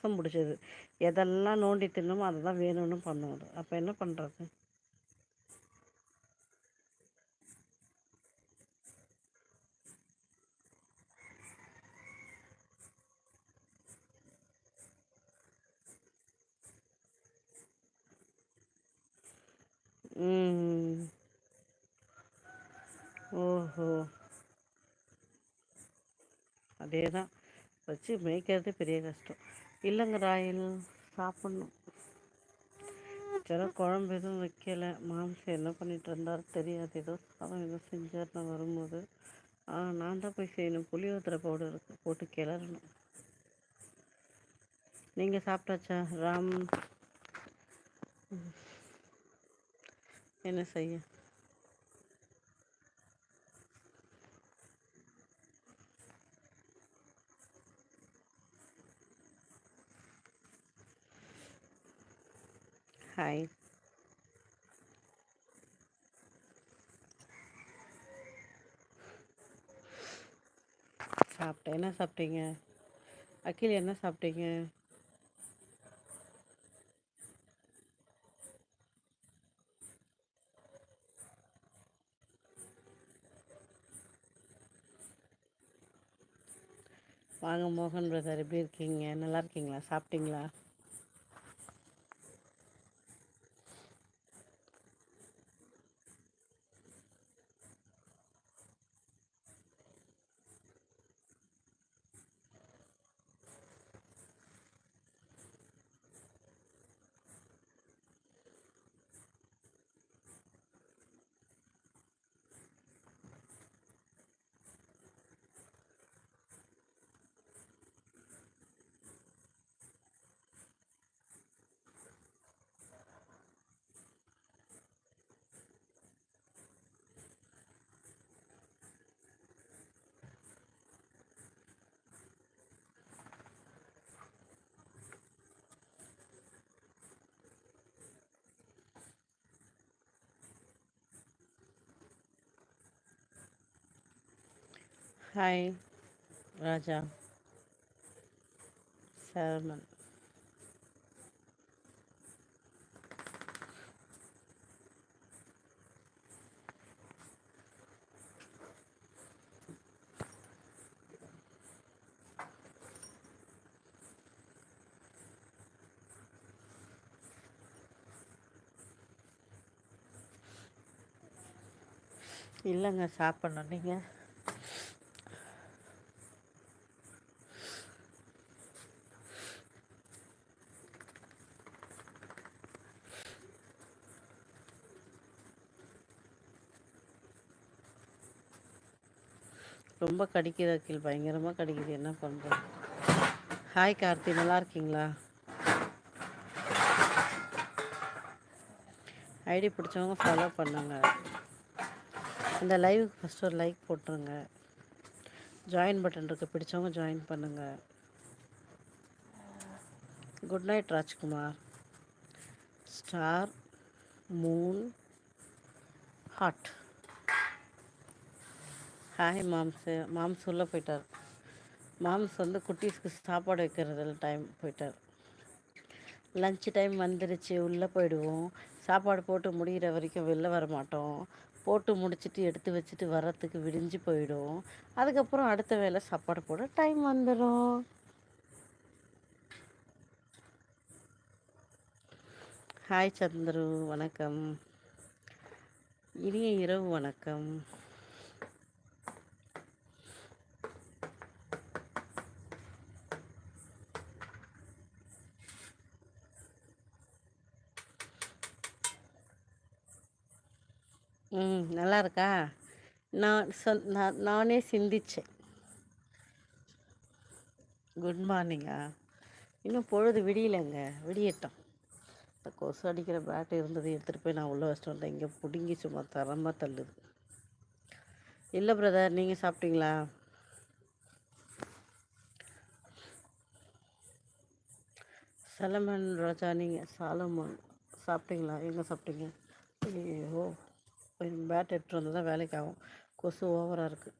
மோசம் பிடிச்சது. எதெல்லாம் நோண்டி தின்னமோ அதை தான் வேணும்னு பண்ணுவோம். அப்போ என்ன பண்ணுறது ஓஹோ. அதே தான் வச்சு மேய்க்கிறதே பெரிய கஷ்டம். இல்லைங்க ராயல் சாப்பிட்ணும். சில குழம்பு எதுவும் வைக்கலை. மாம்சம் என்ன பண்ணிட்டு இருந்தாரு தெரியாது. ஏதோ சாதம் எதுவும் செஞ்சார் நான் வரும்போது நான் தான் போய் செய்யணும். புளியோத்திர பவுடர் போட்டு கிளறணும். நீங்கள் சாப்பிட்டாச்சா? ராம் என்ன செய்ய? ஹாய் சாப்பிட்டேன் என்ன சாப்பிட்டீங்க அகில் என்ன சாப்பிட்டீங்க வாங்க மோகன் பிரதர் எப்படி இருக்கீங்க? நல்லா இருக்கீங்களா? சாப்பிட்டீங்களா ஹாய் ராஜா சரவணன் இல்லைங்க சாப்பிட்ணும். நீங்கள் ரொம்ப கடிக்குது அக்கில் பயங்கரமாக கடிக்குது. என்ன பண்ணுறோம் ஹாய் கார்த்தி. நல்லா இருக்கீங்களா? ஐடி பிடிச்சவங்க ஃபாலோ பண்ணுங்க. இந்த லைவுக்கு ஃபஸ்ட்டு ஒரு லைக் போட்டுருங்க. ஜாயின் பட்டன் இருக்குது பிடிச்சவங்க ஜாயின் பண்ணுங்கள் good night Rajkumar. Star moon hot hi மாம்ஸு மாம்ஸ் உள்ளே போயிட்டார். மாம்ஸ் வந்து குட்டீஸ்க்கு சாப்பாடு வைக்கிறதுல டைம் போயிட்டார். லஞ்ச் டைம் வந்துருச்சு. உள்ளே போயிடுவோம். சாப்பாடு போட்டு முடிகிற வரைக்கும் வெளில வர மாட்டோம். போட்டு முடிச்சுட்டு எடுத்து வச்சுட்டு வர்றதுக்கு விடிஞ்சு போயிடும். அதுக்கப்புறம் அடுத்த வேலை சாப்பாடு போட டைம் வந்துடும் ஹாய் சந்துரு. வணக்கம். இனிய இரவு வணக்கம். ம் நல்லா இருக்கா? நான் சொ நான் நானே சிந்திச்சேன். குட் மார்னிங்கா இன்னும் பொழுது விடியலைங்க. விடியட்டும். இந்த கொசு அடிக்கிற பேட் இருந்தது எடுத்துகிட்டு போய் நான் உள்ளே வச்சுட்டு வந்தேன். இங்கே பிடுங்கி சும்மா தரமாக தள்ளுது. இல்லை பிரதர் நீங்கள் சாப்பிட்டீங்களா? சலமன் ரோஜா நீங்கள் சாலமன் சாப்பிட்டீங்களா? எங்கே சாப்பிட்டீங்க? ஐயோ பேட் எடுத்துகிட்டு வந்தால் தான் வேலைக்கு ஆகும். கொசு ஓவராக இருக்குது